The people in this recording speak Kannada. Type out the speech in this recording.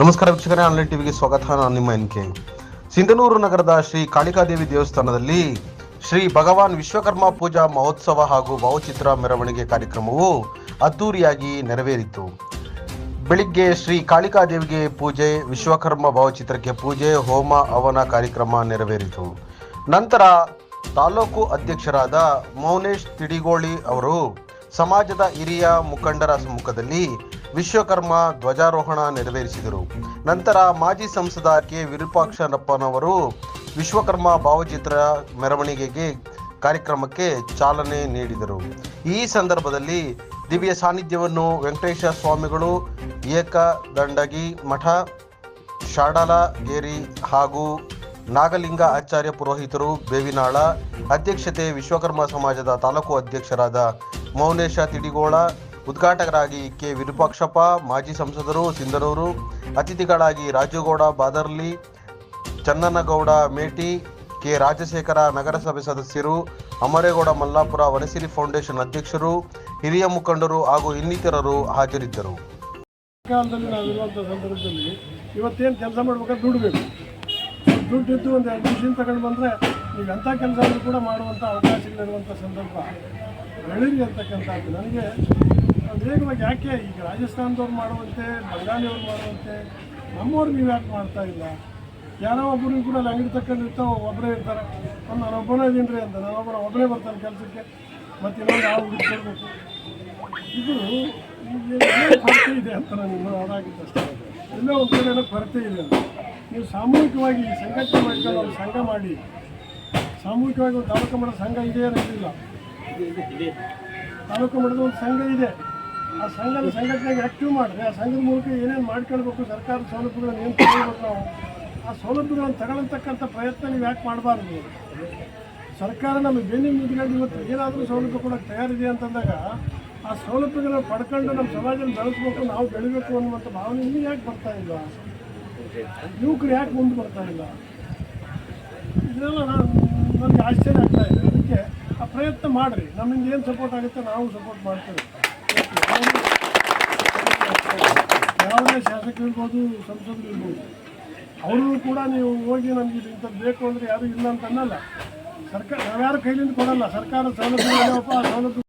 ನಮಸ್ಕಾರ ವೀಕ್ಷಕರೇ ಆನ್ಲೈನ್ ಟಿವಿಗೆ ಸ್ವಾಗತ. ನಾನು ನಿಮ್ಮ ಎನ್ ಕೆ. ಸಿಂಧನೂರು ನಗರದ ಶ್ರೀ ಕಾಳಿಕಾದೇವಿ ದೇವಸ್ಥಾನದಲ್ಲಿ ಶ್ರೀ ಭಗವಾನ್ ವಿಶ್ವಕರ್ಮ ಪೂಜಾ ಮಹೋತ್ಸವ ಹಾಗೂ ಭಾವಚಿತ್ರ ಮೆರವಣಿಗೆ ಕಾರ್ಯಕ್ರಮವು ಅದ್ದೂರಿಯಾಗಿ ನೆರವೇರಿತು. ಬೆಳಿಗ್ಗೆ ಶ್ರೀ ಕಾಳಿಕಾದೇವಿಗೆ ಪೂಜೆ, ವಿಶ್ವಕರ್ಮ ಭಾವಚಿತ್ರಕ್ಕೆ ಪೂಜೆ, ಹೋಮ, ಹವನ ಕಾರ್ಯಕ್ರಮ ನೆರವೇರಿತು. ನಂತರ ತಾಲೂಕು ಅಧ್ಯಕ್ಷರಾದ ಮೌನೇಶ್ ತಿಡಿಗೋಳಿ ಅವರು ಸಮಾಜದ ಹಿರಿಯ ಮುಖಂಡರ ಸಮ್ಮುಖದಲ್ಲಿ ವಿಶ್ವಕರ್ಮ ಧ್ವಜಾರೋಹಣ ನೆರವೇರಿಸಿದರು. ನಂತರ ಮಾಜಿ ಸಂಸದ ಕೆ. ವಿರೂಪಾಕ್ಷರಪ್ಪನವರು ವಿಶ್ವಕರ್ಮ ಭಾವಚಿತ್ರ ಮೆರವಣಿಗೆಗೆ ಕಾರ್ಯಕ್ರಮಕ್ಕೆ ಚಾಲನೆ ನೀಡಿದರು. ಈ ಸಂದರ್ಭದಲ್ಲಿ ದಿವ್ಯ ಸಾನ್ನಿಧ್ಯವನ್ನು ವೆಂಕಟೇಶ ಸ್ವಾಮಿಗಳು ಏಕದಂಡಗಿ ಮಠ, ಶಾಡಲಗೇರಿ ಹಾಗೂ ನಾಗಲಿಂಗ ಆಚಾರ್ಯ ಪುರೋಹಿತರು, ಬೇವಿನಾಳ, ಅಧ್ಯಕ್ಷತೆ ವಿಶ್ವಕರ್ಮ ಸಮಾಜದ ತಾಲೂಕು ಅಧ್ಯಕ್ಷರಾದ ಮೌನೇಶ ತಿಡಿಗೋಳ ಉದ್ಘಾಟಕರಾಗಿ ಕೆ ವಿರೂಪಾಕ್ಷಪ್ಪ, ಮಾಜಿ ಸಂಸದರು ಸಿಂಧನೂರು ಅತಿಥಿಗಳಾಗಿ ರಾಜುಗೌಡ, ಬಾದರ್ಲಿ, ಚನ್ನನಗೌಡ, ಮೇಟಿ, ಕೆ ರಾಜಶೇಖರ ನಗರಸಭೆ ಸದಸ್ಯರು, ಅಮರೇಗೌಡ ಮಲ್ಲಾಪುರ ವನಸಿರಿ ಫೌಂಡೇಶನ್ ಅಧ್ಯಕ್ಷರು, ಹಿರಿಯ ಮುಖಂಡರು ಹಾಗೂ ಇನ್ನಿತರರು ಹಾಜರಿದ್ದರು. ಇವತ್ತೇನು ಕೆಲಸ ಮಾಡ್ಬೇಕಾದ್ರೆ ದುಡ್ಬೇಕು ದುಡ್ಡಿದ್ದು ಒಂದು ಎರಡು ತಗೊಂಡು ಬಂದರೆ ನೀವು ಎಂಥ ಕೆಲಸ ಕೂಡ ಮಾಡುವಂಥ ಅವಕಾಶಗಳಿರುವಂಥ ಸಂದರ್ಭ. ಬೆಳೀರಿ ಅಂತಕ್ಕಂಥದ್ದು. ನನಗೆ ವೇಗವಾಗಿ ಯಾಕೆ ಈಗ ರಾಜಸ್ಥಾನದವ್ರು ಮಾಡುವಂತೆ ಬಂಗಾಳಿಯವ್ರು ಮಾಡುವಂತೆ ನಮ್ಮವ್ರು ನೀವು ಯಾಕೆ ಮಾಡ್ತಾ ಇಲ್ಲ? ಯಾರೋ ಒಬ್ಬರು ಕೂಡ ಅಲ್ಲಿ ಅಂಗಡಿ ಇರ್ತಾವೆ ಒಬ್ಬರೇ ಇರ್ತಾರೆ. ಒಂದು ನಾನು ಒಬ್ಬನೇ ಇದೀನಿ ರೀ ಅಂತ, ನಾನು ಒಬ್ಬನ ಬರ್ತಾನೆ ಕೆಲಸಕ್ಕೆ. ಮತ್ತು ಇನ್ನೊಂದು ಯಾವ ಹುಡುಕಬೇಕು ಇದು ಕೊರತೆ ಇದೆ ಅಂತ ನಾನು ಅದಾಗಿತ್ತು ಅಷ್ಟೇ. ಎಲ್ಲೋ ಒಂದು ಕಡೆ ಕೊರತೆ ಇದೆ ಅಂತ. ನೀವು ಸಾಮೂಹಿಕವಾಗಿ ಸಂಘಟನೆ ಮಾಡಿಕೊಂಡು ಒಂದು ಸಂಘ ಮಾಡಿ. ಸಾಮೂಹಿಕವಾಗಿ ಒಂದು ತಾಲೂಕು ಮಟ್ಟದ ಸಂಘ ಇದೆ ಅನ್ನೋದಿಲ್ಲ. ತಾಲೂಕು ಮಟ್ಟದ ಒಂದು ಸಂಘ ಇದೆ. ಆ ಸಂಘದ ಸಂಘಟನೆಗೆ ಆ್ಯಕ್ಟಿವ್ ಮಾಡಿದ್ರೆ ಆ ಸಂಘದ ಮೂಲಕ ಏನೇನು ಮಾಡ್ಕೊಳ್ಬೇಕು, ಸರ್ಕಾರದ ಸೌಲಭ್ಯಗಳನ್ನು ಏನು ತಗೊಳ್ಬೇಕು ನಾವು, ಆ ಸೌಲಭ್ಯಗಳನ್ನು ತಗೊಳ್ಳತಕ್ಕಂಥ ಪ್ರಯತ್ನ ನೀವು ಯಾಕೆ ಮಾಡಬಾರ್ದು? ಸರ್ಕಾರ ನಮಗೆ ಬೆನ್ನಿಗೆ ನಿಂತ್ಕೊಂಡು ಇವತ್ತು ಏನಾದರೂ ಸೌಲಭ್ಯ ಕೊಡೋಕ್ಕೆ ತಯಾರಿದೆ ಅಂತಂದಾಗ, ಆ ಸೌಲಭ್ಯಗಳನ್ನ ಪಡ್ಕೊಂಡು ನಮ್ಮ ಸಮಾಜದಲ್ಲಿ ಬೆಳೆಸ್ಬೇಕು, ನಾವು ಬೆಳಿಬೇಕು ಅನ್ನುವಂಥ ಭಾವನೆ ಇನ್ನೂ ಯಾಕೆ ಬರ್ತಾ ಇಲ್ಲ? ಯುವಕರು ಯಾಕೆ ಮುಂದೆ ಬರ್ತಾ ಇಲ್ಲ? ಇದೆಲ್ಲ ನಾನು ನನಗೆ ಆಶ್ಚರ್ಯ ಆಗ್ತಾ ಇದೆ. ಅದಕ್ಕೆ ಆ ಪ್ರಯತ್ನ ಮಾಡಿರಿ. ನಮ್ಮಿಂದ ಏನು ಸಪೋರ್ಟ್ ಆಗುತ್ತೆ, ನಾವು ಸಪೋರ್ಟ್ ಮಾಡ್ತೇವೆ. ಯಾವುದೇ ಶಾಸಕರು ಇರ್ಬೋದು ಸಂಸದರು ಇರ್ಬೋದು ಅವರು ಕೂಡ ನೀವು ಹೋಗಿ ನಮಗೆ ಇಂಥದ್ದು ಬೇಕು ಅಂದರೆ ಯಾರು ಇಲ್ಲ ಅಂತ ಅನ್ನಲ್ಲ ಸರ್ಕಾರ, ನಾವ್ಯಾರು ಕೈಲಿಂದ ಕೊಡಲ್ಲ, ಸರ್ಕಾರ ಸೌಲಭ್ಯ ಸೌಲಭ್ಯ